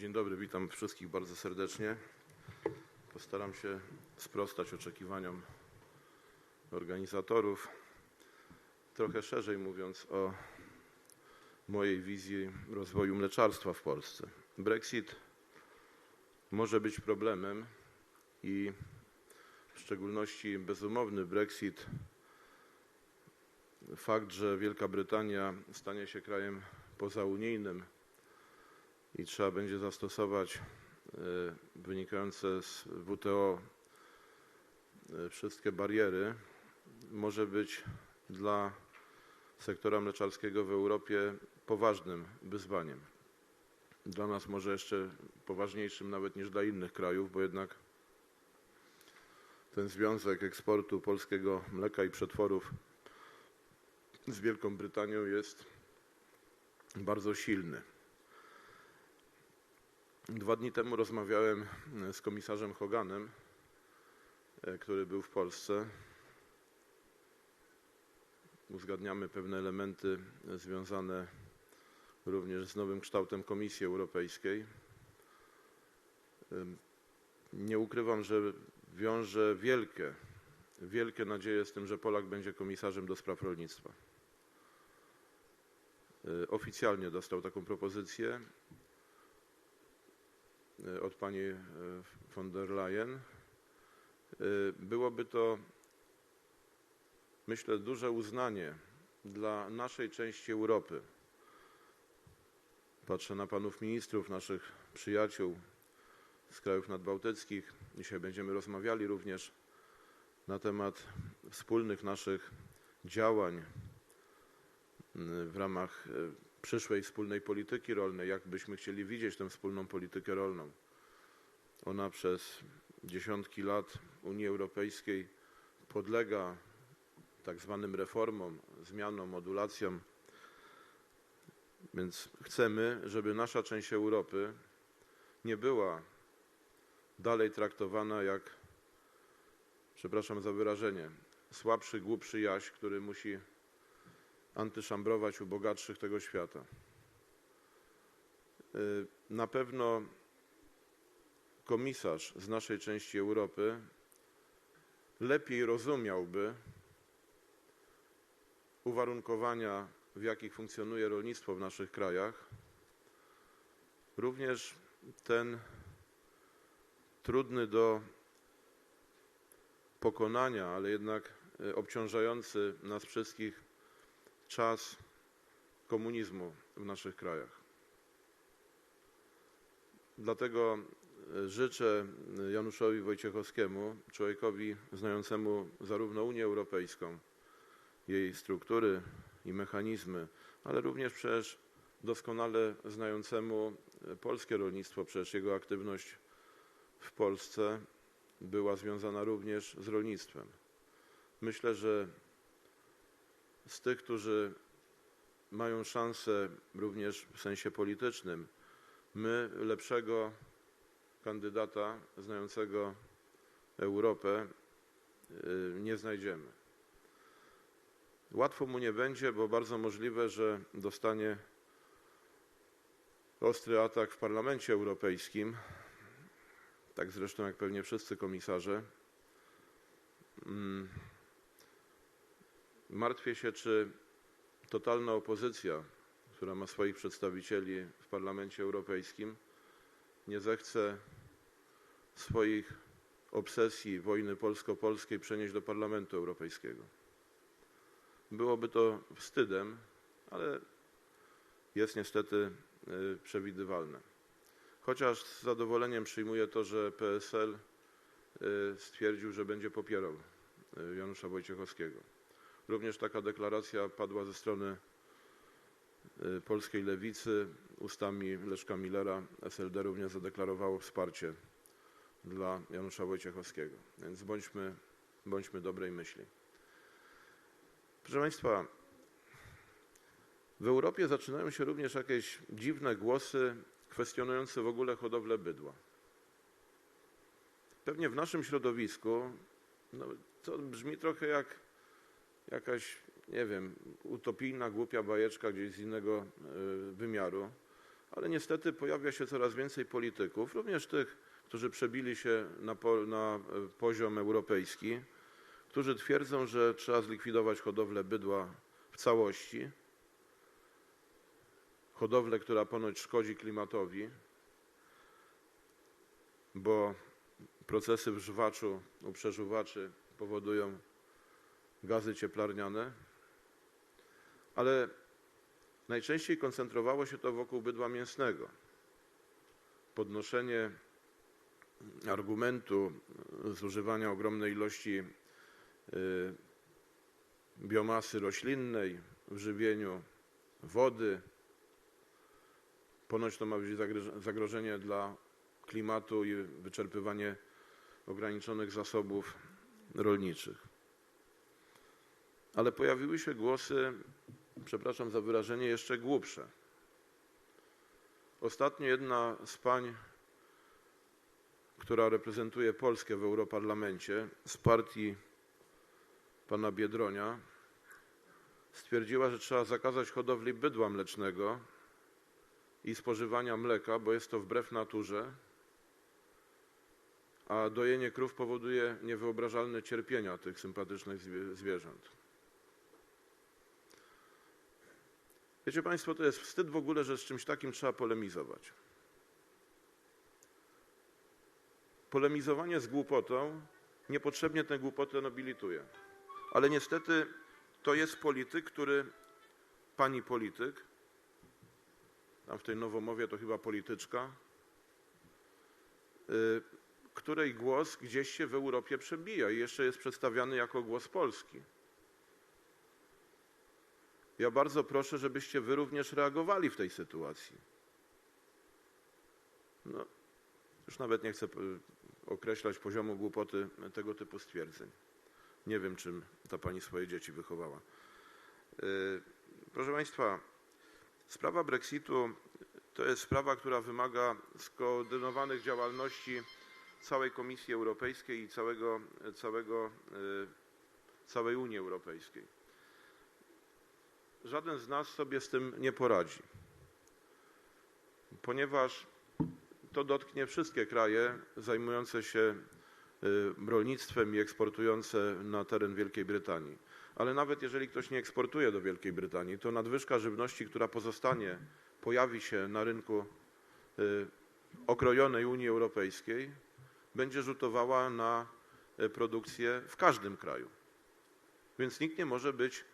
Dzień dobry, witam wszystkich bardzo serdecznie. Postaram się sprostać oczekiwaniom organizatorów. Trochę szerzej mówiąc o mojej wizji rozwoju mleczarstwa w Polsce. Brexit może być problemem i w szczególności bezumowny Brexit, fakt, że Wielka Brytania stanie się krajem pozaunijnym i trzeba będzie zastosować e, wynikające z WTO e, wszystkie bariery, może być dla sektora mleczarskiego w Europie poważnym wyzwaniem. Dla nas może jeszcze poważniejszym nawet niż dla innych krajów, bo jednak ten związek eksportu polskiego mleka i przetworów z Wielką Brytanią jest bardzo silny. Dwa dni temu rozmawiałem z komisarzem Hoganem, e, który był w Polsce. Uzgadniamy pewne elementy związane również z nowym kształtem Komisji Europejskiej. Nie ukrywam, że wiąże wielkie, wielkie nadzieje z tym, że Polak będzie komisarzem do spraw rolnictwa. E, oficjalnie dostał taką propozycję e, od pani e, von der Leyen. Byłoby to, myślę, duże uznanie dla naszej części Europy. Patrzę na panów ministrów, naszych przyjaciół z krajów nadbałtyckich. Dzisiaj będziemy rozmawiali również na temat wspólnych naszych działań w ramach e, przyszłej wspólnej polityki rolnej, jak byśmy chcieli widzieć tę wspólną politykę rolną. Ona przez dziesiątki lat Unii Europejskiej podlega tak zwanym reformom, zmianom, modulacjom. Więc chcemy, żeby nasza część Europy nie była dalej traktowana jak, przepraszam za wyrażenie, słabszy, głupszy jaś, który musi antyszambrować u bogatszych tego świata. Y, na pewno komisarz z naszej części Europy lepiej rozumiałby uwarunkowania, w jakich funkcjonuje rolnictwo w naszych krajach, również ten trudny do pokonania, ale jednak y, obciążający nas wszystkich czas komunizmu w naszych krajach. Dlatego e, życzę Januszowi Wojciechowskiemu, człowiekowi znającemu zarówno Unię Europejską, jej struktury i mechanizmy, ale również przecież doskonale znającemu polskie rolnictwo, przecież jego aktywność w Polsce była związana również z rolnictwem. Myślę, że z tych, którzy mają szansę również w sensie politycznym, my lepszego kandydata znającego Europę y, nie znajdziemy. Łatwo mu nie będzie, bo bardzo możliwe, że dostanie ostry atak w Parlamencie Europejskim, tak zresztą jak pewnie wszyscy komisarze. Martwię się, czy totalna opozycja, która ma swoich przedstawicieli w Parlamencie Europejskim, nie zechce swoich obsesji wojny polsko-polskiej przenieść do Parlamentu Europejskiego. Byłoby to wstydem, ale jest niestety y, przewidywalne. Chociaż z zadowoleniem przyjmuję to, że PSL y, stwierdził, że będzie popierał y, Janusza Wojciechowskiego. Również taka deklaracja padła ze strony y, polskiej lewicy. Ustami Leszka Millera SLD również zadeklarowało wsparcie dla Janusza Wojciechowskiego. Więc bądźmy, bądźmy dobrej myśli. Proszę Państwa, w Europie zaczynają się również jakieś dziwne głosy kwestionujące w ogóle hodowlę bydła. Pewnie w naszym środowisku no, to brzmi trochę jak jakaś, nie wiem, utopijna, głupia bajeczka gdzieś z innego e, wymiaru, ale niestety pojawia się coraz więcej polityków, również tych, którzy przebili się na, po, na e, poziom europejski, którzy twierdzą, że trzeba zlikwidować hodowlę bydła w całości, hodowlę, która ponoć szkodzi klimatowi, bo procesy w żwaczu u przeżuwaczy powodują gazy cieplarniane, ale najczęściej koncentrowało się to wokół bydła mięsnego. Podnoszenie argumentu zużywania ogromnej ilości y, biomasy roślinnej w żywieniu, wody. Ponoć to ma być zagroż- zagrożenie dla klimatu i wyczerpywanie ograniczonych zasobów rolniczych. Ale pojawiły się głosy, przepraszam za wyrażenie, jeszcze głupsze. Ostatnio jedna z pań, która reprezentuje Polskę w Europarlamencie z partii pana Biedronia, stwierdziła, że trzeba zakazać hodowli bydła mlecznego i spożywania mleka, bo jest to wbrew naturze, a dojenie krów powoduje niewyobrażalne cierpienia tych sympatycznych zwie- zwierząt. Wiecie Państwo, to jest wstyd w ogóle, że z czymś takim trzeba polemizować. Polemizowanie z głupotą niepotrzebnie tę głupotę nobilituje. Ale niestety to jest polityk, który, pani polityk, tam w tej nowomowie to chyba polityczka, y, której głos gdzieś się w Europie przebija i jeszcze jest przedstawiany jako głos Polski. Ja bardzo proszę, żebyście wy również reagowali w tej sytuacji. No, już nawet nie chcę y, określać poziomu głupoty tego typu stwierdzeń. Nie wiem, czym ta pani swoje dzieci wychowała. Y, Proszę Państwa, sprawa Brexitu to jest sprawa, która wymaga skoordynowanych działalności całej Komisji Europejskiej i całego, całego, całej Unii Europejskiej. Żaden z nas sobie z tym nie poradzi, ponieważ to dotknie wszystkie kraje zajmujące się y, rolnictwem i eksportujące na teren Wielkiej Brytanii. Ale nawet jeżeli ktoś nie eksportuje do Wielkiej Brytanii, to nadwyżka żywności, która pozostanie, pojawi się na rynku y, okrojonej Unii Europejskiej, będzie rzutowała na y, produkcję w każdym kraju. Więc nikt nie może być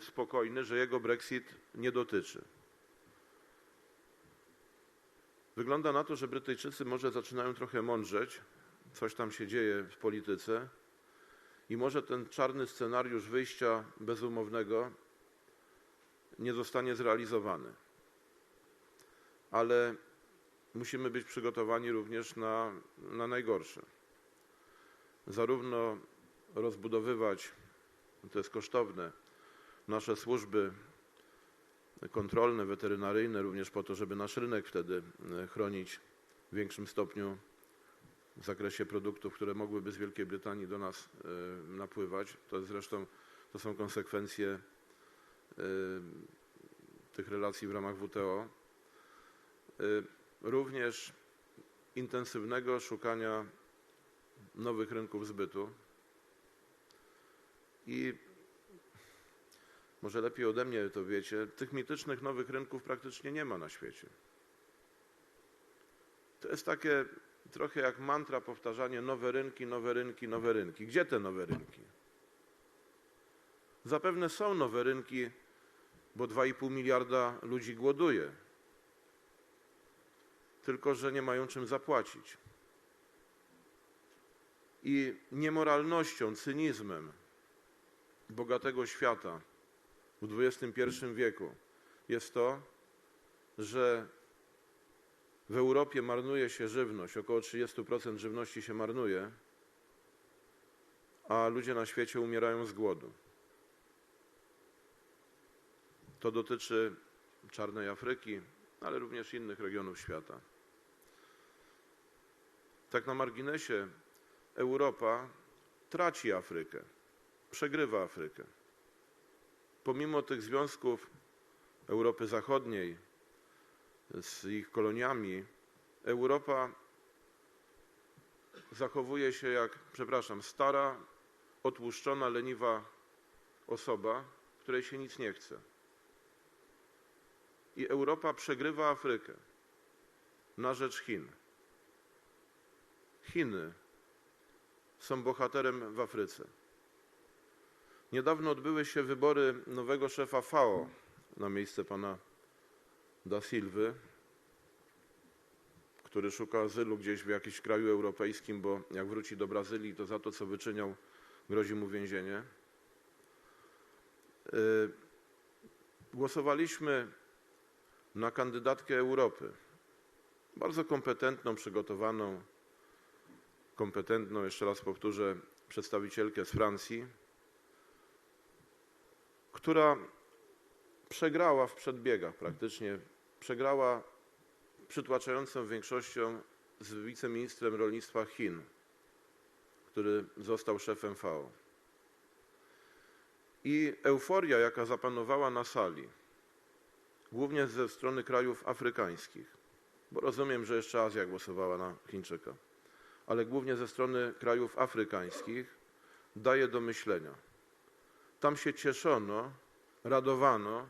spokojny, że jego Brexit nie dotyczy. Wygląda na to, że Brytyjczycy może zaczynają trochę mądrzeć, coś tam się dzieje w polityce i może ten czarny scenariusz wyjścia bezumownego nie zostanie zrealizowany. Ale musimy być przygotowani również na, na najgorsze. Zarówno rozbudowywać, to jest kosztowne, nasze służby kontrolne, weterynaryjne, również po to, żeby nasz rynek wtedy e, chronić w większym stopniu w zakresie produktów, które mogłyby z Wielkiej Brytanii do nas e, napływać. To jest zresztą to są konsekwencje e, tych relacji w ramach WTO. Również intensywnego szukania nowych rynków zbytu i może lepiej ode mnie to wiecie, tych mitycznych nowych rynków praktycznie nie ma na świecie. To jest takie trochę jak mantra powtarzanie nowe rynki, nowe rynki, nowe rynki. Gdzie te nowe rynki? Zapewne są nowe rynki, bo 2,5 miliarda ludzi głoduje. Tylko, że nie mają czym zapłacić. I niemoralnością, cynizmem bogatego świata w XXI wieku jest to, że w Europie marnuje się żywność, około 30% żywności się marnuje, a ludzie na świecie umierają z głodu. To dotyczy czarnej Afryki, ale również innych regionów świata. Tak na marginesie, Europa traci Afrykę, przegrywa Afrykę. Pomimo tych związków Europy Zachodniej z ich koloniami, Europa zachowuje się jak, przepraszam, stara, otłuszczona, leniwa osoba, której się nic nie chce. I Europa przegrywa Afrykę na rzecz Chin. Chiny są bohaterem w Afryce. Niedawno odbyły się wybory nowego szefa FAO na miejsce pana Da Silwy, który szuka azylu gdzieś w jakimś kraju europejskim, bo jak wróci do Brazylii, to za to, co wyczyniał, grozi mu więzienie. Y, głosowaliśmy na kandydatkę Europy. Bardzo kompetentną, przygotowaną, kompetentną, jeszcze raz powtórzę, przedstawicielkę z Francji, która przegrała w przedbiegach praktycznie, przegrała przytłaczającą większością z wiceministrem rolnictwa Chin, który został szefem FAO. I euforia, jaka zapanowała na sali, głównie ze strony krajów afrykańskich, bo rozumiem, że jeszcze Azja głosowała na Chińczyka, ale głównie ze strony krajów afrykańskich, daje do myślenia. Tam się cieszono, radowano,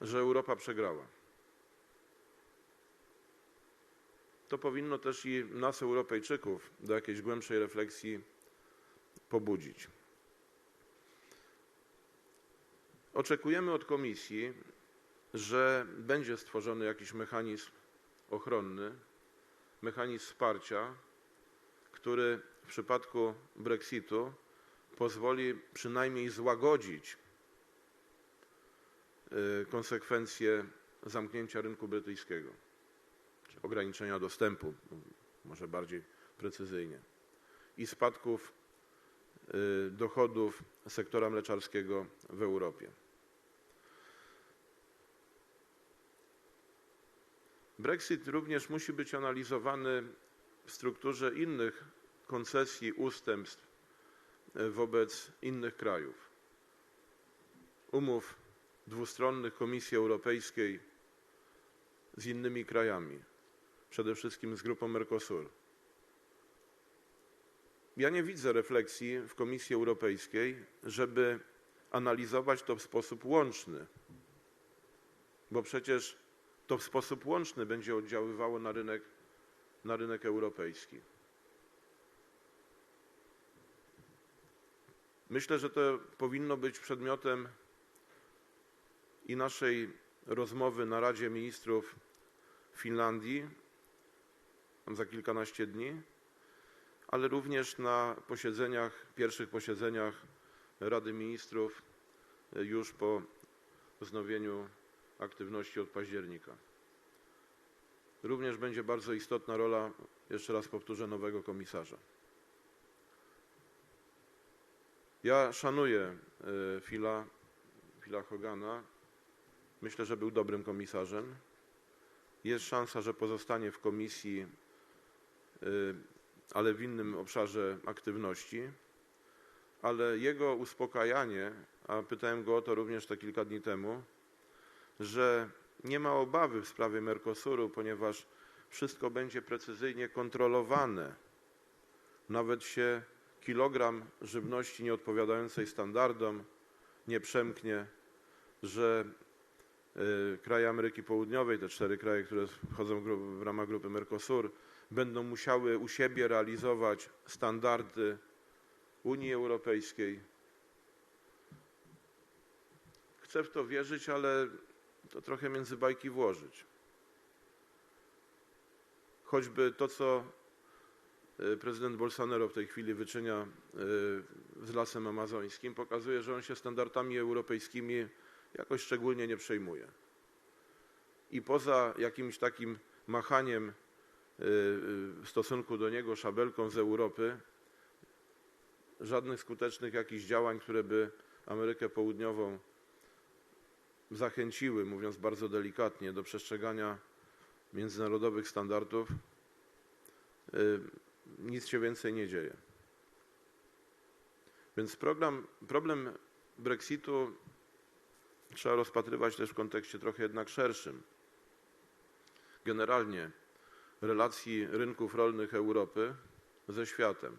że Europa przegrała. To powinno też i nas, Europejczyków, do jakiejś głębszej refleksji pobudzić. Oczekujemy od Komisji, że będzie stworzony jakiś mechanizm ochronny, mechanizm wsparcia, który w przypadku Brexitu pozwoli przynajmniej złagodzić y, konsekwencje zamknięcia rynku brytyjskiego, czy ograniczenia dostępu, może bardziej precyzyjnie, i spadków y, dochodów sektora mleczarskiego w Europie. Brexit również musi być analizowany w strukturze innych koncesji, ustępstw wobec innych krajów. Umów dwustronnych Komisji Europejskiej z innymi krajami, przede wszystkim z grupą Mercosur. Ja nie widzę refleksji w Komisji Europejskiej, żeby analizować to w sposób łączny, bo przecież to w sposób łączny będzie oddziaływało na rynek, na rynek europejski. Myślę, że to powinno być przedmiotem i naszej rozmowy na Radzie Ministrów Finlandii za kilkanaście dni, ale również na posiedzeniach, pierwszych posiedzeniach Rady Ministrów już po wznowieniu aktywności od października. Również będzie bardzo istotna rola, jeszcze raz powtórzę, nowego komisarza. Ja szanuję e, Phila, Phila Hogana. Myślę, że był dobrym komisarzem. Jest szansa, że pozostanie w komisji, e, ale w innym obszarze aktywności. Ale jego uspokajanie, a pytałem go o to również te kilka dni temu, że nie ma obawy w sprawie Mercosuru, ponieważ wszystko będzie precyzyjnie kontrolowane. Nawet się kilogram żywności nieodpowiadającej standardom nie przemknie, że y, kraje Ameryki Południowej, te cztery kraje, które wchodzą w ramach grupy Mercosur, będą musiały u siebie realizować standardy Unii Europejskiej. Chcę w to wierzyć, ale to trochę między bajki włożyć. Choćby to, co prezydent Bolsonaro w tej chwili wyczynia e, z lasem amazońskim, pokazuje, że on się standardami europejskimi jakoś szczególnie nie przejmuje. I poza jakimś takim machaniem e, w stosunku do niego szabelką z Europy, żadnych skutecznych jakichś działań, które by Amerykę Południową zachęciły, mówiąc bardzo delikatnie, do przestrzegania międzynarodowych standardów, nic się więcej nie dzieje. Więc program, problem Brexitu trzeba rozpatrywać też w kontekście trochę jednak szerszym. generalnie relacji rynków rolnych Europy ze światem.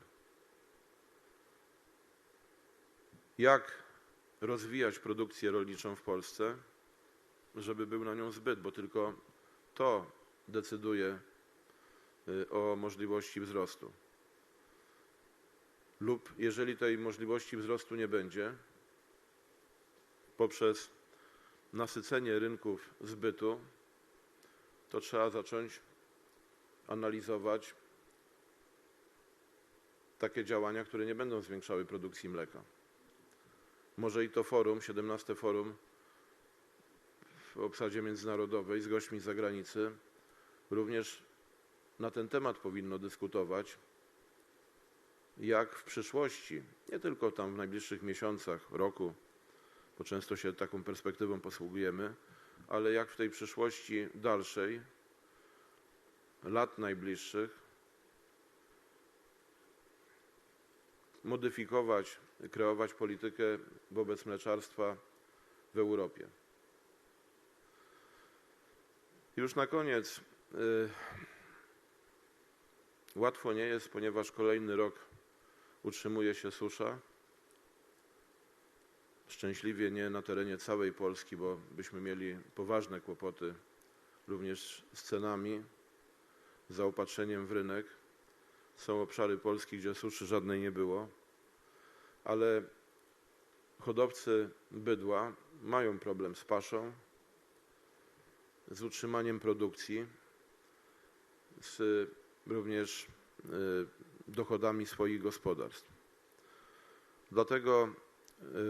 Jak rozwijać produkcję rolniczą w Polsce, żeby był na nią zbyt, bo tylko to decyduje o możliwości wzrostu. Lub jeżeli tej możliwości wzrostu nie będzie, poprzez nasycenie rynków zbytu, to trzeba zacząć analizować takie działania, które nie będą zwiększały produkcji mleka. Może i to forum, 17 forum w obsadzie międzynarodowej z gośćmi z zagranicy, również na ten temat powinno dyskutować, jak w przyszłości, nie tylko tam w najbliższych miesiącach, roku, bo często się taką perspektywą posługujemy, ale jak w tej przyszłości dalszej, lat najbliższych, modyfikować, kreować politykę wobec mleczarstwa w Europie. Już na koniec. y, Łatwo nie jest, ponieważ kolejny rok utrzymuje się susza. Szczęśliwie nie na terenie całej Polski, bo byśmy mieli poważne kłopoty również z cenami, zaopatrzeniem w rynek. Są obszary Polski, gdzie suszy żadnej nie było, ale hodowcy bydła mają problem z paszą, z utrzymaniem produkcji, z również y, dochodami swoich gospodarstw. Dlatego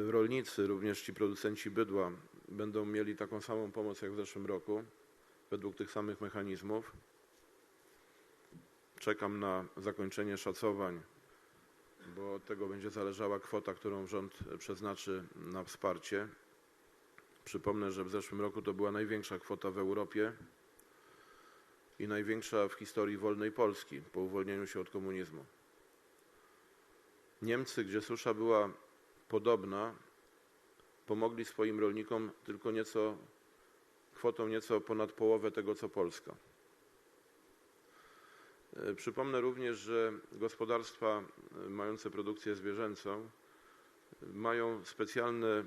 y, rolnicy, również ci producenci bydła, będą mieli taką samą pomoc jak w zeszłym roku, według tych samych mechanizmów. Czekam na zakończenie szacowań, bo od tego będzie zależała kwota, którą rząd przeznaczy na wsparcie. Przypomnę, że w zeszłym roku to była największa kwota w Europie i największa w historii wolnej Polski po uwolnieniu się od komunizmu. Niemcy, gdzie susza była podobna, pomogli swoim rolnikom tylko nieco, kwotą nieco ponad połowę tego, co Polska. E, Przypomnę również, że gospodarstwa e, mające produkcję zwierzęcą e, mają specjalne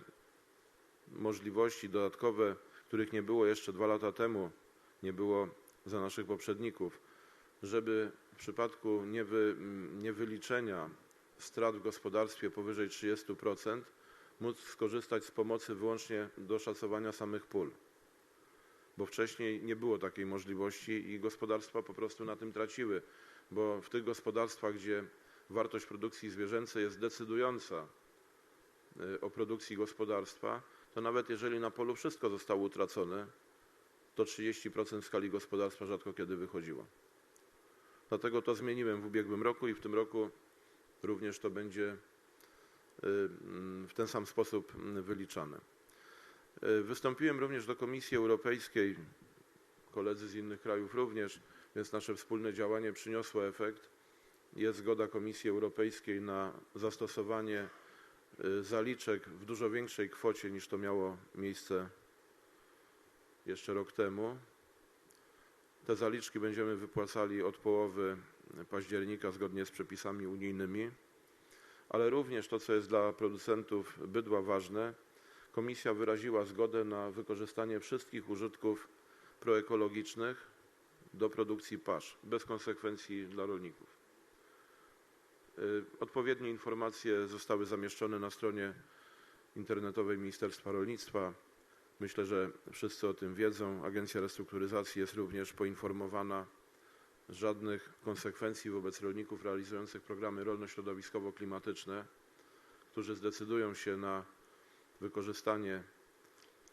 możliwości dodatkowe, których nie było jeszcze dwa lata temu, nie było za naszych poprzedników, żeby w przypadku niewy, niewyliczenia strat w gospodarstwie powyżej 30% móc skorzystać z pomocy wyłącznie do szacowania samych pól. Bo wcześniej nie było takiej możliwości i gospodarstwa po prostu na tym traciły, bo w tych gospodarstwach, gdzie wartość produkcji zwierzęcej jest decydująca y, o produkcji gospodarstwa, to nawet jeżeli na polu wszystko zostało utracone, to 30% w skali gospodarstwa rzadko kiedy wychodziło. Dlatego to zmieniłem w ubiegłym roku i w tym roku również to będzie y, mm, w ten sam sposób mm, wyliczane. Y, Wystąpiłem również do Komisji Europejskiej, koledzy z innych krajów również, więc nasze wspólne działanie przyniosło efekt. Jest zgoda Komisji Europejskiej na zastosowanie y, zaliczek w dużo większej kwocie niż to miało miejsce jeszcze rok temu. Te zaliczki będziemy wypłacali od połowy października zgodnie z przepisami unijnymi, ale również to, co jest dla producentów bydła ważne, Komisja wyraziła zgodę na wykorzystanie wszystkich użytków proekologicznych do produkcji pasz, bez konsekwencji dla rolników. Y, Odpowiednie informacje zostały zamieszczone na stronie internetowej Ministerstwa Rolnictwa. Myślę, że wszyscy o tym wiedzą. Agencja Restrukturyzacji jest również poinformowana. Żadnych konsekwencji wobec rolników realizujących programy rolno-środowiskowo-klimatyczne, którzy zdecydują się na wykorzystanie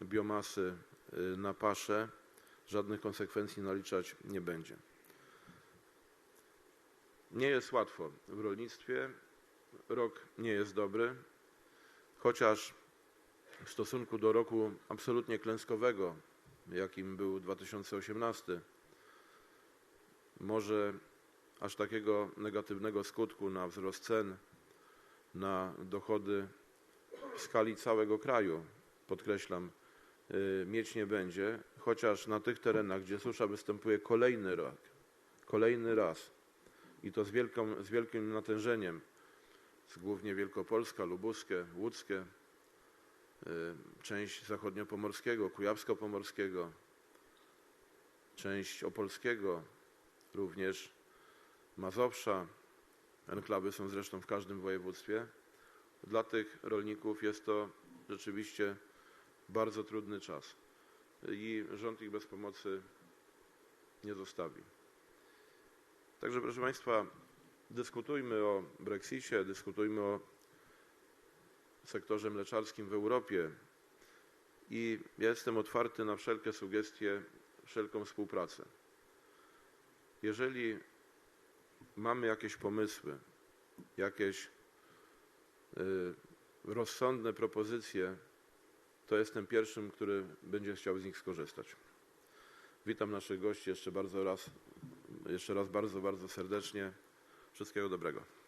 biomasy y, na paszę, żadnych konsekwencji naliczać nie będzie. Nie jest łatwo w rolnictwie. Rok nie jest dobry, chociaż w stosunku do roku absolutnie klęskowego, jakim był 2018, może aż takiego negatywnego skutku na wzrost cen, na dochody w skali całego kraju, podkreślam, y, mieć nie będzie, chociaż na tych terenach, gdzie susza występuje kolejny rok, kolejny raz i to z, wielką, z wielkim natężeniem, z głównie Wielkopolska, Lubuskie, Łódzkie, część zachodniopomorskiego, kujawsko-pomorskiego, część opolskiego, również Mazowsza. Enklawy są zresztą w każdym województwie. Dla tych rolników jest to rzeczywiście bardzo trudny czas i rząd ich bez pomocy nie zostawi. Także proszę Państwa, dyskutujmy o Brexicie, dyskutujmy o sektorze mleczarskim w Europie i ja jestem otwarty na wszelkie sugestie, wszelką współpracę. Jeżeli mamy jakieś pomysły, jakieś y, rozsądne propozycje, to jestem pierwszym, który będzie chciał z nich skorzystać. Witam naszych gości jeszcze bardzo raz, jeszcze raz bardzo, bardzo serdecznie. Wszystkiego dobrego.